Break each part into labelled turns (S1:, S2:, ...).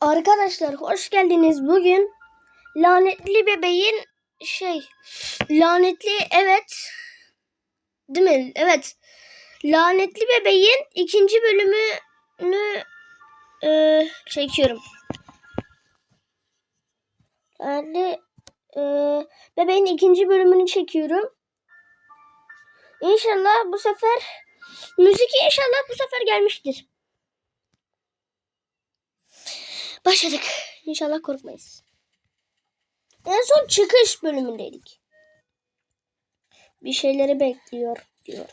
S1: Arkadaşlar hoş geldiniz. Bugün lanetli bebeğin şey lanetli evet değil mi? Evet. Lanetli bebeğin ikinci bölümünü e, çekiyorum. Lanetli e, bebeğin ikinci bölümünü çekiyorum. İnşallah bu sefer müzik inşallah bu sefer gelmiştir. Başladık. İnşallah korkmayız. En son çıkış bölümündeydik. Bir şeyleri bekliyor diyor.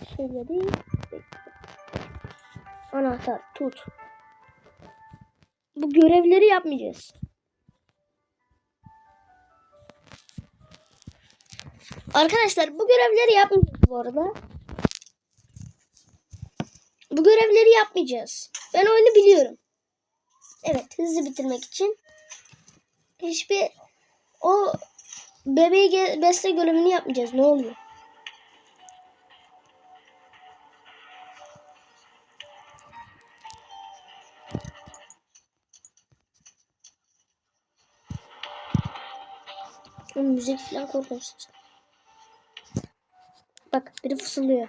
S1: Bir şeyleri bekliyor. Anahtar tut. Bu görevleri yapmayacağız. Arkadaşlar bu görevleri yapmayacağız bu arada. Bu görevleri yapmayacağız. Ben oyunu biliyorum. Evet hızlı bitirmek için hiçbir o bebeği besle görevini yapmayacağız. Ne oluyor? Oğlum, müzik falan korkunç. Bak biri fısıldıyor.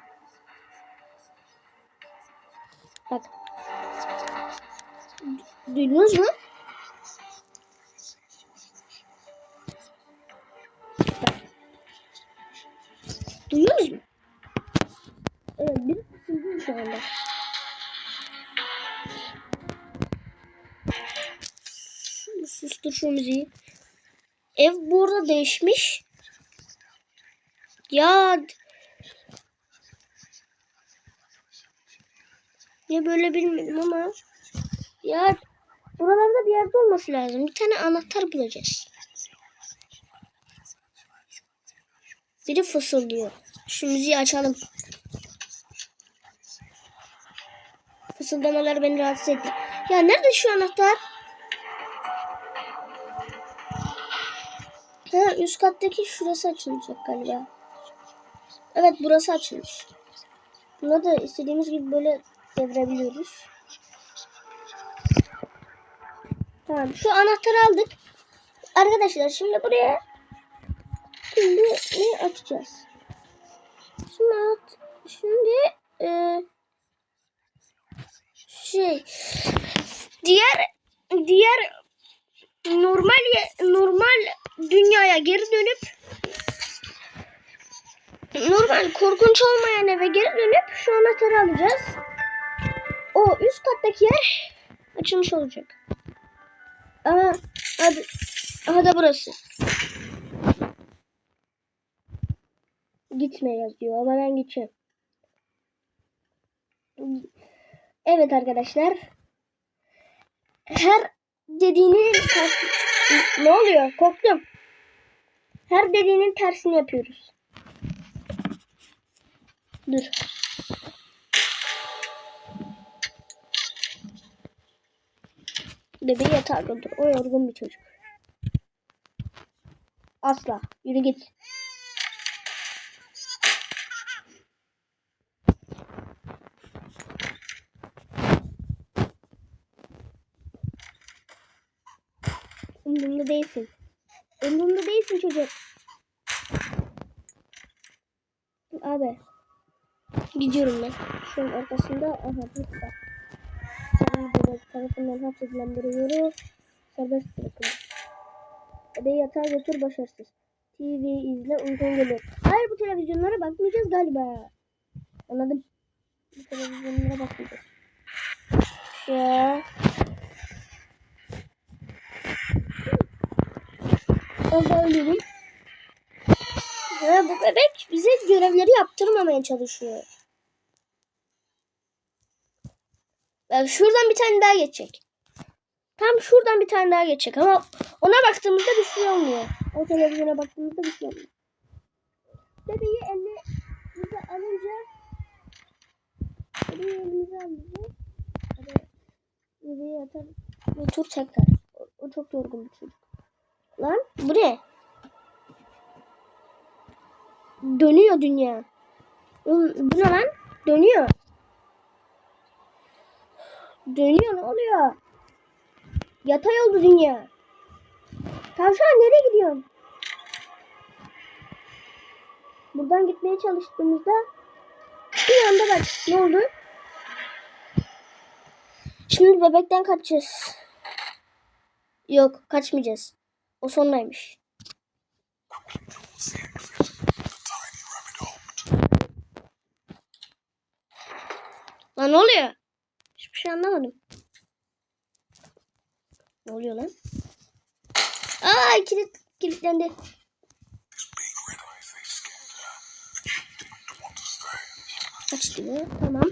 S1: Bak. Du- Duydunuz mu? Bak. Duyuyorsunuz mu? Evet biri fısıldıyor şu anda. Sustur şu müziği. Ev burada değişmiş. Ya ne böyle bilmedim ama ya buralarda bir yerde olması lazım. Bir tane anahtar bulacağız. Biri fısıldıyor. Şu müziği açalım. Fısıldamalar beni rahatsız etti. Ya nerede şu anahtar? Ha üst kattaki şurası açılacak galiba. Evet burası açılmış. Bunu da istediğimiz gibi böyle devirebiliyoruz. Tamam şu anahtarı aldık. Arkadaşlar şimdi buraya şimdi ne açacağız? Şimdi şimdi e, şey diğer diğer normal normal dünyaya geri dönüp normal korkunç olmayan eve geri dönüp şu anahtarı alacağız. O üst kattaki yer açılmış olacak. Ama hadi, aha da burası. Gitme yazıyor ama ben gideceğim. Evet arkadaşlar. Her dediğinin ters- ne oluyor? Korktum. Her dediğinin tersini yapıyoruz. Dur. Bebeği yatağa götür. O yorgun bir çocuk. Asla. Yürü git. Umurumda değilsin. Umurumda değilsin çocuk. Abi. Gidiyorum ben. Şu an arkasında aha burada. Sarı bebek tarafından hapsedilen bir yürü serbest bırakıldı. Bebeği yatağa götür başarısız. TV izle uykun geliyor. Hayır bu televizyonlara bakmayacağız galiba. Anladım. Bu televizyonlara bakmayacağız. Ya. Orada ölürüm. Ha, bu bebek bize görevleri yaptırmamaya çalışıyor. Bak şuradan bir tane daha geçecek. Tam şuradan bir tane daha geçecek ama ona baktığımızda bir şey olmuyor. O televizyona baktığımızda bir şey olmuyor. Bebeği elimize alınca bebeği elimize alınca bebeği yatar otur tekrar. O, o çok yorgun bir çocuk. Lan bu ne? Dönüyor dünya. Bu ne lan? Dönüyor. Dönüyor ne oluyor? Yatay oldu dünya. Tavşan nereye gidiyorsun? Buradan gitmeye çalıştığımızda bir anda bak ne oldu? Şimdi bebekten kaçacağız. Yok kaçmayacağız. O sonraymış. Lan ne oluyor? Hiçbir şey anlamadım. Ne oluyor lan? Aa kilit kilitlendi. Açtı mı? Tamam.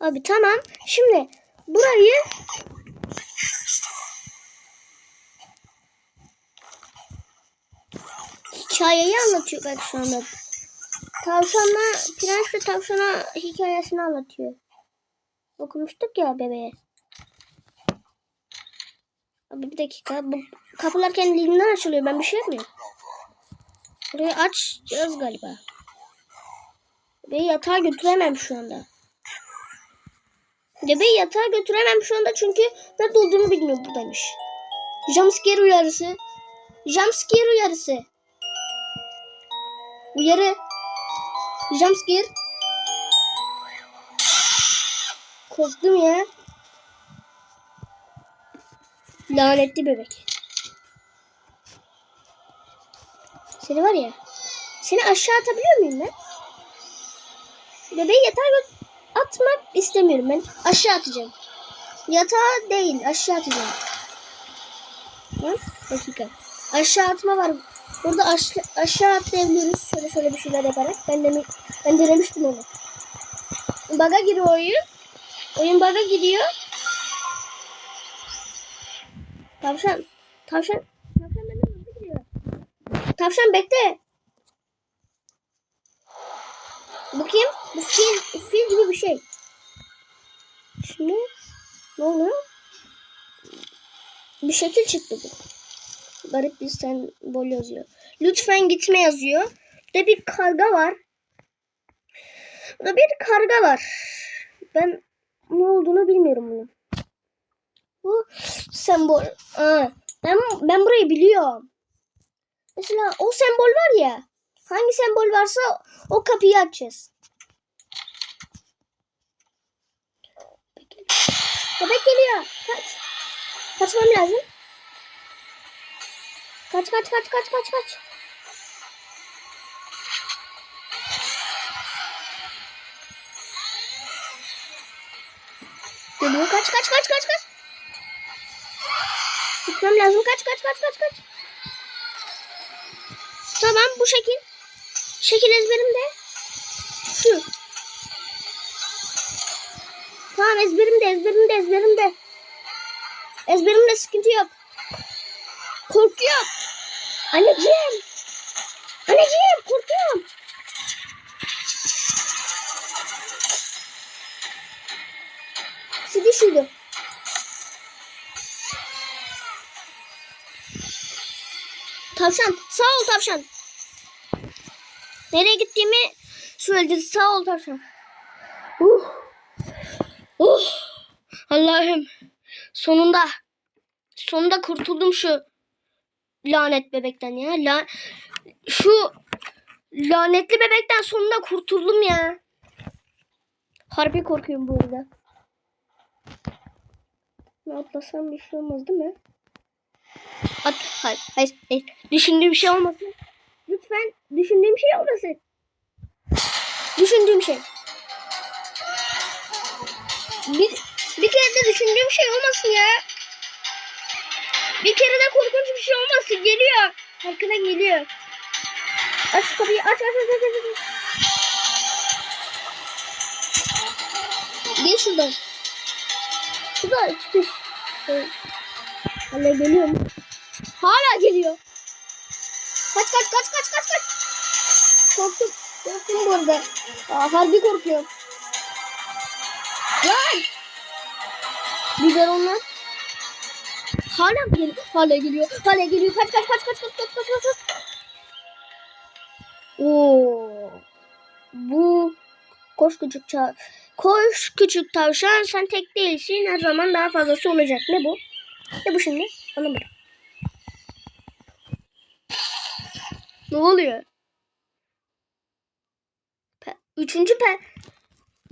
S1: Abi tamam. Şimdi burayı hikayeyi anlatıyor bak şu anda. Tavşanla, prens ve tavşana hikayesini anlatıyor. Okumuştuk ya bebeğe. Abi bir dakika. Bu kapılar kendiliğinden açılıyor. Ben bir şey yapmıyorum. Burayı açacağız galiba. Bebeği yatağa götüremem şu anda. Bebeği yatağa götüremem şu anda çünkü nerede olduğunu bilmiyor buradaymış. Jumpscare uyarısı. Jumpscare uyarısı. Uyarı. Jumpscare. Korktum ya. Lanetli bebek. Seni var ya. Seni aşağı atabiliyor muyum ben? Bebeği yatağa atmak istemiyorum ben. Aşağı atacağım. Yatağa değil aşağı atacağım. Lan dakika. Aşağı atma var. Burada aşağı, aşağı atlayabiliyoruz. Şöyle şöyle bir şeyler yaparak. Ben de ben denemiştim onu. Baga giriyor oyun. Oyun baga gidiyor. Tavşan. Tavşan. Tavşan benden hızlı gidiyor. Tavşan bekle. Bu kim? Bu fil, fil gibi bir şey. Şimdi ne oluyor? Bir şekil çıktı bu. Garip bir sembol yazıyor. Lütfen gitme yazıyor. Burada bir karga var. Burada bir karga var. Ben ne olduğunu bilmiyorum bunun. Bu sembol. Aa, ben, ben burayı biliyorum. Mesela o sembol var ya. Hangi sembol varsa o kapıyı açacağız. Köpek geliyor. Kaç. Kaçmam lazım. Kaç kaç kaç kaç kaç kaç. Geliyor kaç kaç kaç kaç kaç. Gitmem lazım kaç kaç kaç kaç kaç. Tamam bu şekil. Şekil ezberimde. Şu. Tamam ezberimde ezberimde ezberimde. Ezberimde sıkıntı yok. Korkuyorum. Anneciğim. Anneciğim korkuyorum. Sidi şuydu. Tavşan. Sağ ol tavşan. Nereye gittiğimi söyledi. Sağ ol tavşan. Uh. Uh. Allah'ım. Sonunda. Sonunda kurtuldum şu lanet bebekten ya. La şu lanetli bebekten sonunda kurtuldum ya. Harbi korkuyorum bu arada. Ne atlasam bir şey olmaz değil mi? At, hayır, hayır, hayır. Düşündüğüm şey olmasın. Lütfen düşündüğüm şey olmasın. Düşündüğüm şey. Bir, bir kere de düşündüğüm şey olmasın ya. Bir kere de korkunç bir şey olmasın. Geliyor. Arkadan geliyor. Aç kapıyı. Aç aç aç aç. aç. Gel şuradan. Şurada çıkış. Hala geliyor mu? Hala geliyor. Kaç kaç kaç kaç kaç kaç. Korktum. Korktum bu arada. Aa, harbi korkuyorum. Lan! Biberonlar. Hala mı geliyor? Hala geliyor. Hala geliyor. Kaç kaç kaç kaç kaç kaç kaç kaç. Oo. Bu koş küçük çav koş küçük tavşan sen tek değilsin her zaman daha fazlası olacak. Ne bu? Ne bu şimdi? Anlamadım. Ne oluyor? Pe üçüncü per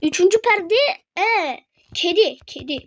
S1: üçüncü perde e ee, kedi kedi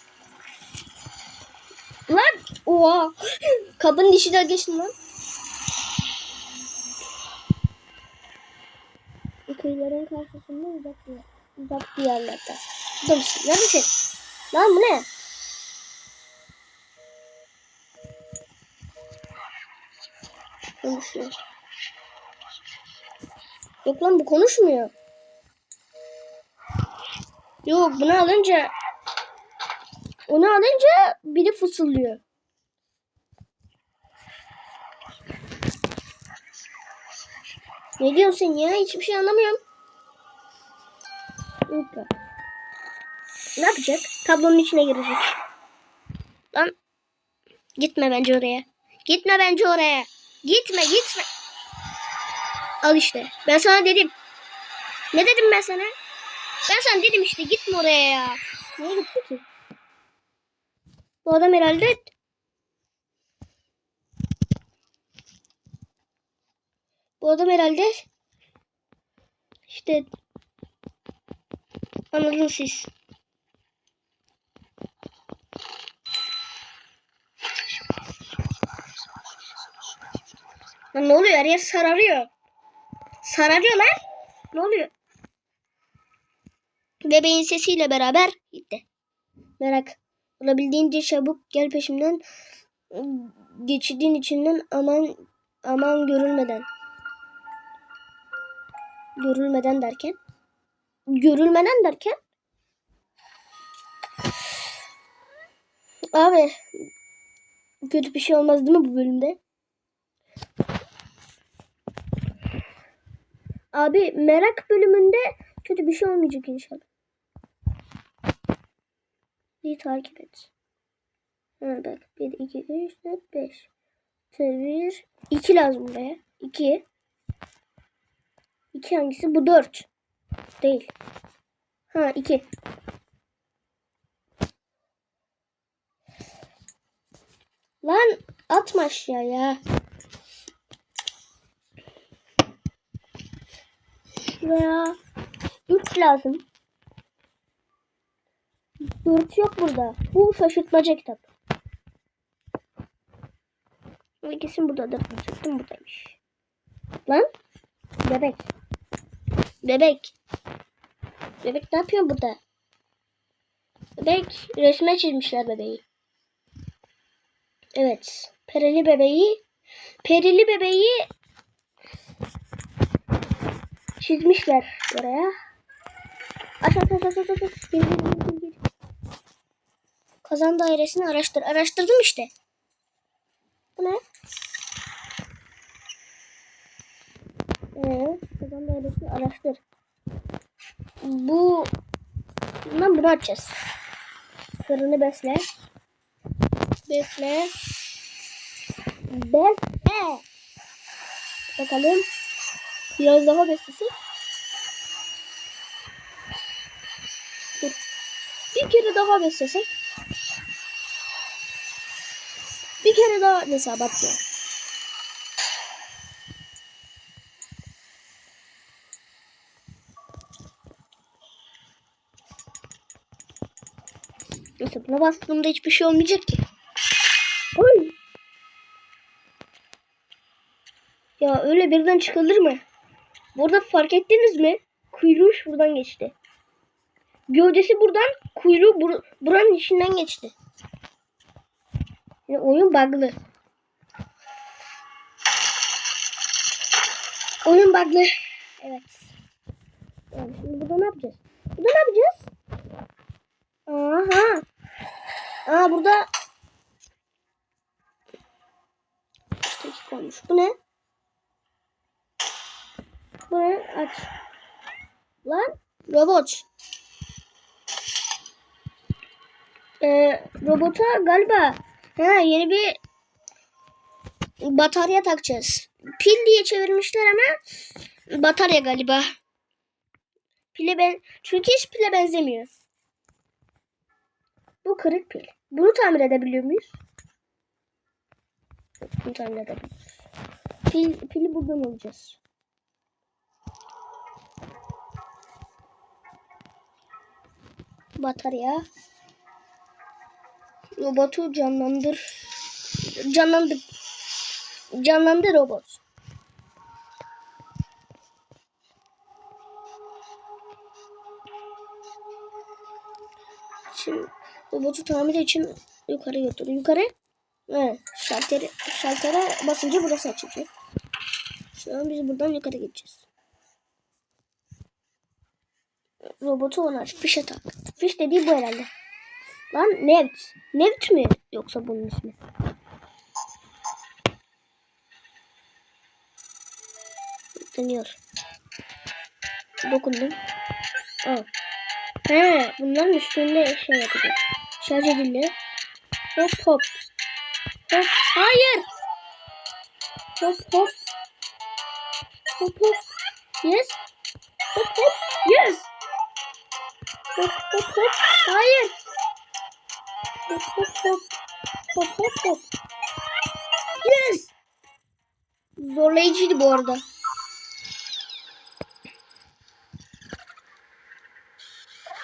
S1: Lan. Oha. Kabın dişi de geçti lan. Kıyıların karşısında uzak bir, uzak bir yerlerde. Burada mısın? Neredesin? Lan bu ne? Konuşuyor. Yok lan bu konuşmuyor. Yok bunu alınca onu alınca biri fısıldıyor. Ne diyorsun ya? Hiçbir şey anlamıyorum. Hoppa. Ne yapacak? Tablonun içine girecek. Lan. Gitme bence oraya. Gitme bence oraya. Gitme gitme. Al işte. Ben sana dedim. Ne dedim ben sana? Ben sana dedim işte gitme oraya ya. Niye gitti ki? Bu adam herhalde Bu adam herhalde işte anladınız siz. Lan ne oluyor? Her yer sararıyor. Sararıyor lan. Ne oluyor? Bebeğin sesiyle beraber gitti. Merak. Olabildiğince çabuk gel peşimden. Geçidin içinden aman aman görülmeden. Görülmeden derken? Görülmeden derken? Abi kötü bir şey olmaz değil mi bu bölümde? Abi merak bölümünde kötü bir şey olmayacak inşallah. Bir takip et. Ha bak 1, 2, 3, 4, 5. 1, 2 lazım buraya. 2. 2 hangisi? Bu 4. Değil. Ha 2. Lan atma aşağıya. Veya 3 lazım. 4 yok burada. Bu şaşırtmaca kitap. Ama kesin buradadır. Çıktım buradaymış. Lan. Bebek. Bebek. Bebek ne yapıyor burada? Bebek resme çizmişler bebeği. Evet. Perili bebeği. Perili bebeği çizmişler buraya. Aç aç aç aç aç gir, gir, gir, gir. Kazan dairesini araştır. Araştırdım işte. Bu ne? Ee, kazan dairesini araştır. Bu bundan bunu açacağız. Fırını besle. Besle. Besle. Bakalım. Biraz daha beslesin. Bir kere daha beslesek. Bir kere daha mesela batmıyor. Mesela buna bastığımda hiçbir şey olmayacak ki. Oy. Ya öyle birden çıkılır mı? Burada fark ettiniz mi? Kuyruğu şuradan geçti. Gövdesi buradan, kuyruğu bur buranın içinden geçti. Yani oyun bug'lı. Oyun bug'lı. Evet. Yani şimdi burada ne yapacağız? Burada ne yapacağız? Aha. Aa burada İşte olmuş. Bu ne? Bu ne? Aç. Lan robot. Ee, robota galiba ha, yeni bir batarya takacağız. Pil diye çevirmişler ama batarya galiba. Pile ben çünkü hiç pile benzemiyor. Bu kırık pil. Bunu tamir edebiliyor muyuz? Bunu tamir edebiliyoruz. Pil, pili buradan alacağız. Batarya. Robotu canlandır. Canlandır. Canlandır robot. Şimdi robotu tamir için yukarı götür. Yukarı. Evet. Şalteri, şaltere basınca burası açılacak. Şu an biz buradan yukarı gideceğiz. Robotu ona aç. Fişe tak. Fiş dediği bu herhalde. Lan Nevt. Nevt mi? Yoksa bunun ismi. Deniyor. Dokundum. Al. He, bunların üstünde şey yapacağız. Şarj edildi. Hop hop. Hop. Hayır. Hop hop. Hop hop. Yes. Hop hop. Yes. Hop hop hop. Hayır. Hop hop hop. Hop hop. Yes. Zorlayıcıydı bu arada.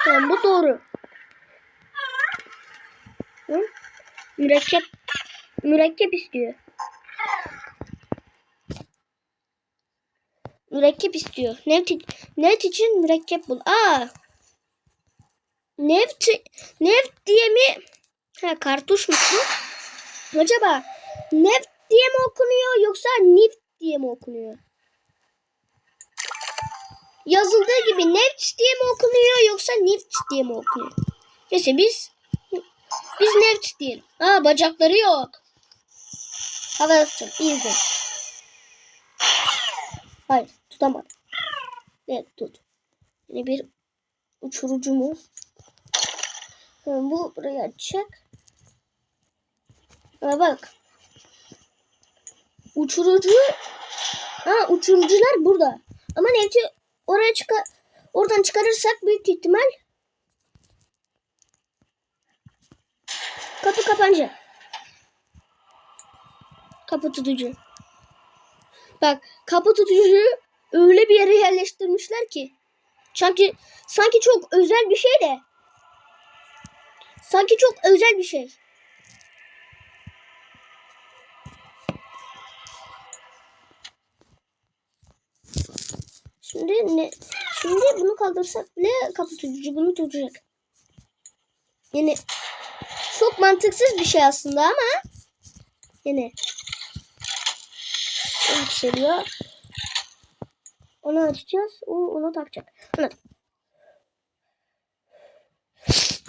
S1: Tamam bu doğru. Hı? Mürekkep mürekkep istiyor. Mürekkep istiyor. Neft, neft için mürekkep bul. Aa. Neft neft diye mi? Ha kartuşmuş bu. Acaba neft diye mi okunuyor yoksa nift diye mi okunuyor? Yazıldığı gibi neft diye mi okunuyor yoksa nift diye mi okunuyor? Neyse biz biz neft diyelim. Aa bacakları yok. Havaya tutun. İyi. Hayır tutamadım. Evet tut. Yine bir uçurucu mu? Bu buraya açacak. Aa, bak. Uçurucu. Ha uçurucular burada. Ama nefti oraya çıkar oradan çıkarırsak büyük ihtimal kapı kapanacak. Kapı tutucu. Bak kapı tutucuyu öyle bir yere yerleştirmişler ki. Sanki sanki çok özel bir şey de. Sanki çok özel bir şey. Şimdi ne? Şimdi bunu kaldırsak bile kapı tutucu bunu tutacak. Yani çok mantıksız bir şey aslında ama yine yükseliyor. Onu açacağız. O onu takacak. Anladım.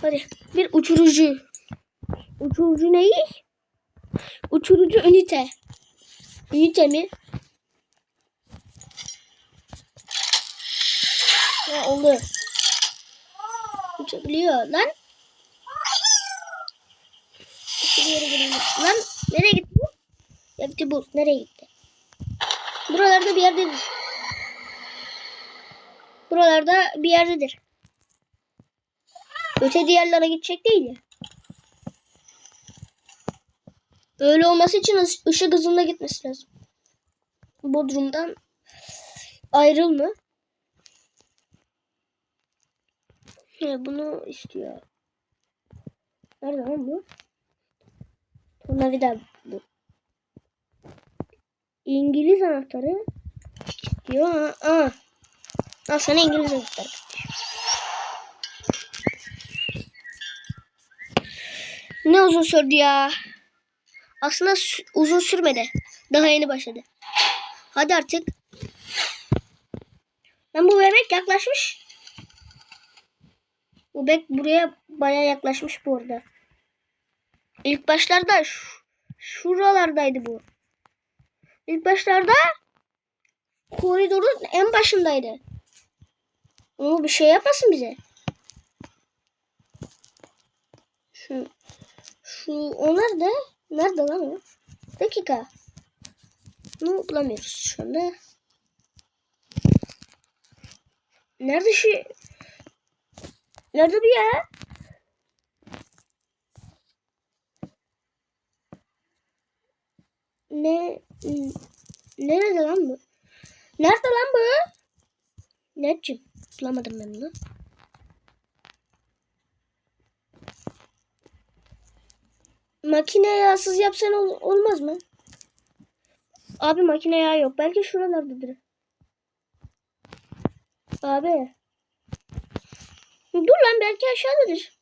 S1: Hadi bir uçurucu. Uçurucu neyi? Uçurucu ünite. Ünite mi? Ha, oldu. Uçabiliyor lan. Lan nereye gitti bu? Gitti bu. Nereye gitti? Buralarda bir yerdedir. Buralarda bir yerdedir. Öte diğerlere gidecek değil ya. Öyle olması için ışık hızında gitmesi lazım. Bodrum'dan ayrılma. He, bunu istiyor. Nerede lan bu? Tornavida bu. İngiliz anahtarı istiyor. Ha, aa. Al sana İngiliz anahtarı. Ne uzun sürdü ya. Aslında uzun sürmedi. Daha yeni başladı. Hadi artık. Lan bu bebek yaklaşmış. Bu bebek buraya baya yaklaşmış bu arada. İlk başlarda şu, şuralardaydı bu. İlk başlarda koridorun en başındaydı. Ama bir şey yapmasın bize. Şu şu o nerede? Nerede lan o? Dakika. Bunu bulamıyoruz şu anda. Nerede şu? Nerede bu ya? Ne? Nerede lan bu? Nerede lan bu? Netçim. Bulamadım ben bunu. Makine yağsız yapsan ol- olmaz mı? Abi makine yağı yok. Belki şuralardadır. Abi. Dur lan belki aşağıdadır.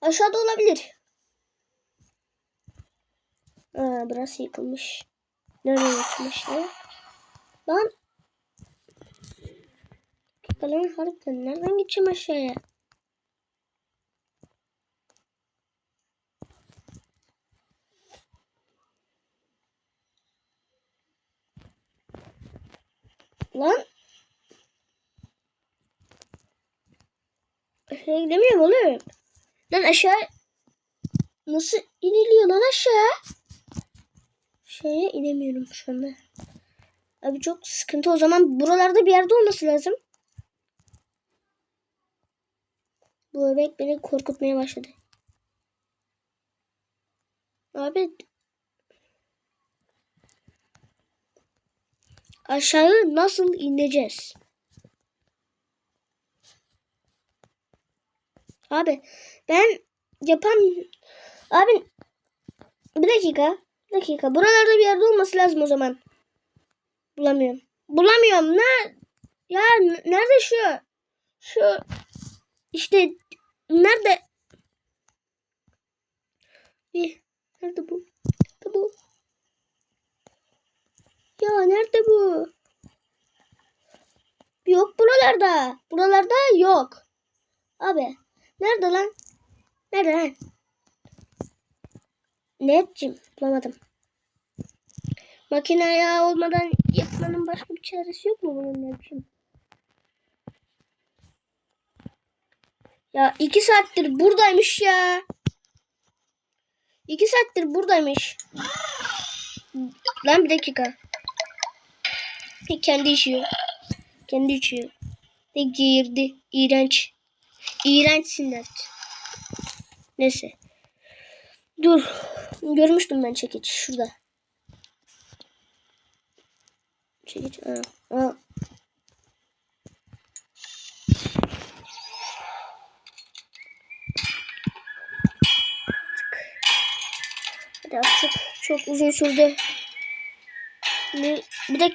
S1: Aşağıda olabilir. Aa, burası yıkılmış. Nereye yıkılmış ya? Lan. Bakalım harbiden nereden gideceğim aşağıya? Lan. Aşağı gidemiyorum oğlum. Lan aşağı. Nasıl iniliyor lan aşağı? Şeye inemiyorum şu anda. Abi çok sıkıntı o zaman buralarda bir yerde olması lazım. Bu bebek beni korkutmaya başladı. Abi aşağı nasıl ineceğiz? Abi ben yapam abi bir dakika bir dakika buralarda bir yerde olması lazım o zaman. Bulamıyorum. Bulamıyorum. Ne? Ya nerede şu? Şu işte nerede? Bir nerede bu? Nerede bu? Ya nerede bu? Yok buralarda. Buralarda yok. Abi nerede lan? Nerede lan? Netcim bulamadım. Makine ayağı olmadan yapmanın başka bir çaresi yok mu bunun Netcim? Ya iki saattir buradaymış ya. İki saattir buradaymış. Lan bir dakika. Kendi içiyor. Kendi içiyor. Ve girdi. İğrenç. İğrençsin Net. Neyse. Dur. Görmüştüm ben çekiç. Şurada. Çekiç. Aa. Aa. Artık çok uzun sürdü. Bir, bir de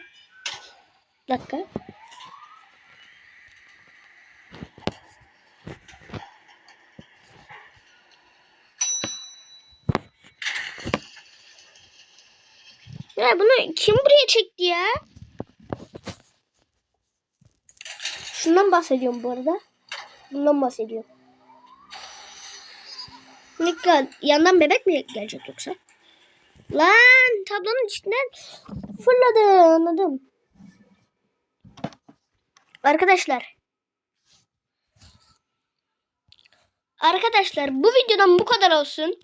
S1: dakika. Ya bunu kim buraya çekti ya? Şundan bahsediyorum bu arada. Bundan bahsediyorum. Dikkat. Yandan bebek mi gelecek yoksa? Lan tablonun içinden fırladı anladım. Arkadaşlar. Arkadaşlar bu videodan bu kadar olsun.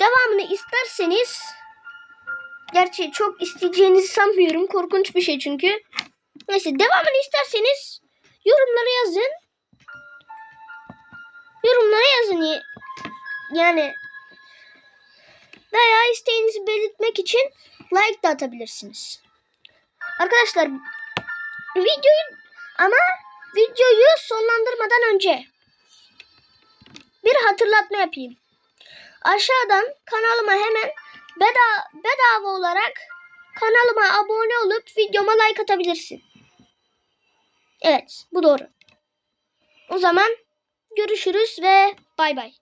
S1: Devamını isterseniz gerçi çok isteyeceğinizi sanmıyorum. Korkunç bir şey çünkü. Neyse devamını isterseniz yorumlara yazın. Yorumlara yazın. Yani veya isteğinizi belirtmek için like de atabilirsiniz. Arkadaşlar videoyu ama videoyu sonlandırmadan önce bir hatırlatma yapayım. Aşağıdan kanalıma hemen bedava, bedava olarak kanalıma abone olup videoma like atabilirsin. Evet bu doğru. O zaman görüşürüz ve bay bay.